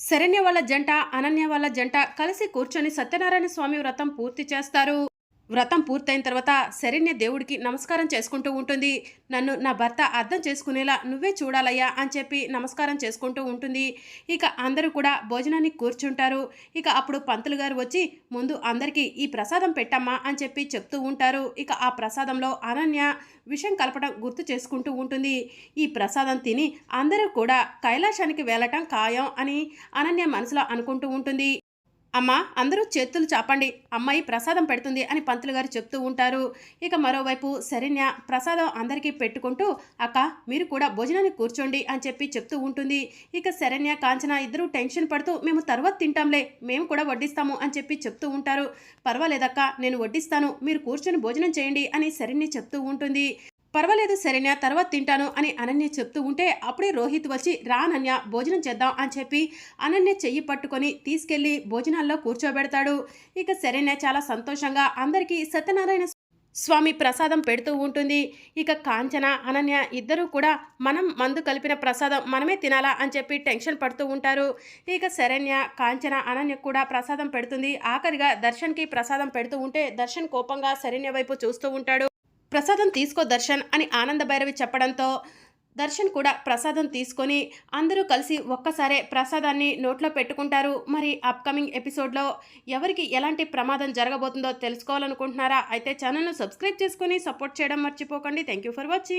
శరణ్య వాళ్ళ జంట అనన్య వాళ్ళ జంట కలిసి కూర్చొని సత్యనారాయణ స్వామి వ్రతం పూర్తి చేస్తారు. వ్రతం పూర్తయిన తర్వాత శరణ్య దేవుడికి నమస్కారం చేసుకుంటూ ఉంటుంది. నన్ను నా భర్త అర్థం చేసుకునేలా నువ్వే చూడాలయ్యా అని చెప్పి నమస్కారం చేసుకుంటూ ఉంటుంది. ఇక అందరూ కూడా భోజనానికి కూర్చుంటారు. ఇక అప్పుడు పంతులు గారు వచ్చి ముందు అందరికీ ఈ ప్రసాదం పెట్టమ్మా అని చెప్పి చెప్తూ ఉంటారు. ఇక ఆ ప్రసాదంలో అనన్య విషయం కలపడం గుర్తు చేసుకుంటూ ఉంటుంది. ఈ ప్రసాదం తిని అందరూ కూడా కైలాసానికి వెళ్ళటం ఖాయం అని అనన్య మనసులో అనుకుంటూ ఉంటుంది. అమ్మ అందరూ చేతులు చాపండి. అమ్మాయి ప్రసాదం పెడుతుంది అని పంతులు గారు చెప్తూ ఉంటారు. ఇక మరోవైపు శరణ్య ప్రసాదం అందరికీ పెట్టుకుంటూ అక్క మీరు కూడా భోజనానికి కూర్చోండి అని చెప్పి చెప్తూ ఉంటుంది. ఇక శరణ్య కాంచన ఇద్దరు టెన్షన్ పడుతూ మేము తర్వాత తింటాంలే మేము కూడా వడ్డిస్తాము అని చెప్పి చెప్తూ ఉంటారు. పర్వాలేదక్క నేను వడ్డిస్తాను మీరు కూర్చొని భోజనం చేయండి అని శరణ్య చెప్తూ ఉంటుంది. పర్వాలేదు సరేనా తర్వాత తింటాను అని అనన్య చెప్తూ ఉంటే అప్పుడే రోహిత్ వచ్చి రానన్య భోజనం చేద్దాం అని చెప్పి అనన్య చెయ్యి పట్టుకొని తీసుకెళ్ళి భోజనాల్లో కూర్చోబెడతాడు. ఇక సరేనా చాలా సంతోషంగా అందరికీ సత్యనారాయణ స్వామి ప్రసాదం పెడుతూ ఉంటుంది. ఇక కాంచన అనన్య ఇద్దరూ కూడా మనం మందు కలిపిన ప్రసాదం మనమే తినాలా అని చెప్పి టెన్షన్ పడుతూ ఉంటారు. ఇక శరణ్య కాంచన అనన్య కూడా ప్రసాదం పెడుతుంది. ఆఖరిగా దర్శన్కి ప్రసాదం పెడుతూ ఉంటే దర్శన్ కోపంగా శరణ్య వైపు చూస్తూ ఉంటాడు. ప్రసాదం తీసుకో దర్శన్ అని ఆనంద భైరవి చెప్పడంతో దర్శన్ కూడా ప్రసాదం తీసుకొని అందరూ కలిసి ఒక్కసారే ప్రసాదాన్ని నోట్లో పెట్టుకుంటారు. మరి అప్కమింగ్ ఎపిసోడ్లో ఎవరికి ఎలాంటి ప్రమాదం జరగబోతుందో తెలుసుకోవాలనుకుంటున్నారా? అయితే ఛానల్ను సబ్స్క్రైబ్ చేసుకొని సపోర్ట్ చేయడం మర్చిపోకండి. Thank you for watching